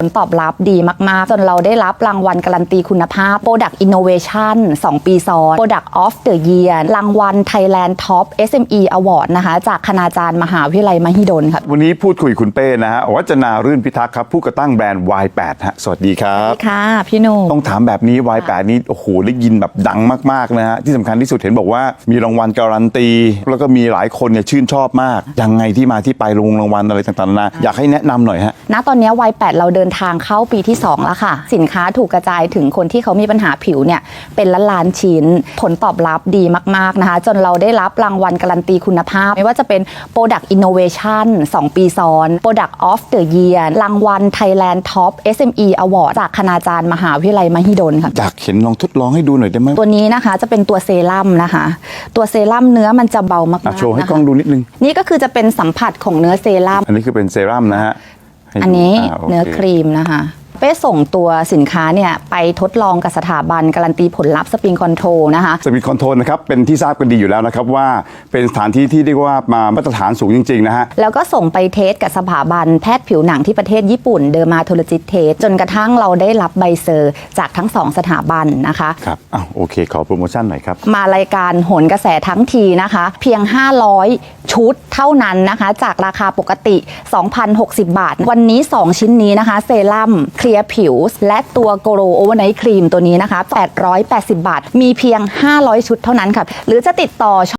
ผลตอบรับดีมาก ๆ จนเราได้รับรางวัลการันตีคุณภาพ Product Innovation 2 ปีซ้อน Product of the Year รางวัล Thailand Top SME Award นะคะ จากคณาจารย์มหาวิทยาลัยมหิดลค่ะวันนี้พูดคุยกับคุณเป้นะฮะวัจนารื่นพิทักษ์ครับ ผู้ก่อตั้งแบรนด์ Y8 ฮะ สวัสดีครับ ค่ะ พี่หนุ่มต้องถามแบบนี้ Y8 นี้ โอ้โห ได้ยินแบบดังมาก ๆ นะฮะ ที่สำคัญที่สุดเห็นบอกว่ามีรางวัลการันตี แล้วก็มีหลายคนเนี่ยชื่นชอบมาก ยังไงที่มาที่ไปลงรางวัลอะไรต่างๆนานาอยากให้แนะนำหน่อยฮะณตอนนี้วัย8เราเดินทางเข้าปีที่ 2 แล้วค่ะ สินค้าถูกกระจายถึงคนที่เขามีปัญหาผิวเนี่ยเป็นล้านล้านๆชิ้น ผลตอบรับดีมาก ๆ นะคะ จนเราได้รับรางวัลการันตีคุณภาพ ไม่ว่าจะเป็น Product Innovation 2 ปีซ้อน Product of the Year รางวัล Thailand Top SME Award จากคณาจารย์มหาวิทยาลัยมหิดลค่ะอยากเห็นลองทดลองให้ดูหน่อยได้ไหมตัวนี้นะคะจะเป็นตัวเซรั่มนะคะ ตัวเซรั่มเนื้อมันจะเบามากอะๆโชว์ให้นะคะกล้องดูนิดนึงนี่ก็คือจะเป็นสัมผัสของเนื้อเซรั่มอันนี้คือเป็นเซรั่มนะฮะให้ดู อันนี้าโเนื้อครีมนะคะ เป้ส่งตัวสินค้าเนี่ยไปทดลองกับสถาบันการันตีผลลัพธ์สปริงคอนโทรนะคะสปีดคอนโทรลนะครับเป็นที่ทราบกันดีอยู่แล้วนะครับว่าเป็นสถานที่ที่เรียกว่ามามาตรฐานสูงจริงๆนะฮะแล้วก็ส่งไปเทสกับสถาบันแพทย์ผิวหนังที่ประเทศญี่ปุ่นเดอร์มาโทโลจิสเทสจนกระทั่งเราได้รับใบเซอร์ จากทั้งสองสถาบันนะคะครับอ้าวโอเค ขอโปรโมชั่นหน่อยครับ มารายการโหนกระแสทั้งทีนะคะ เพียง 500 ชุดเท่านั้นนะคะ จากราคาปกติ 2,060 บาท วันนี้ 2 ชิ้นนี้นะคะ เซรั่มเคลียร์ผิว และตัวโกโรโอเวอร์ไนท์ครีมตัวนี้นะคะ 880 บาท มีเพียง 500 ชุดเท่านั้นค่ะ หรือจะติดต่อ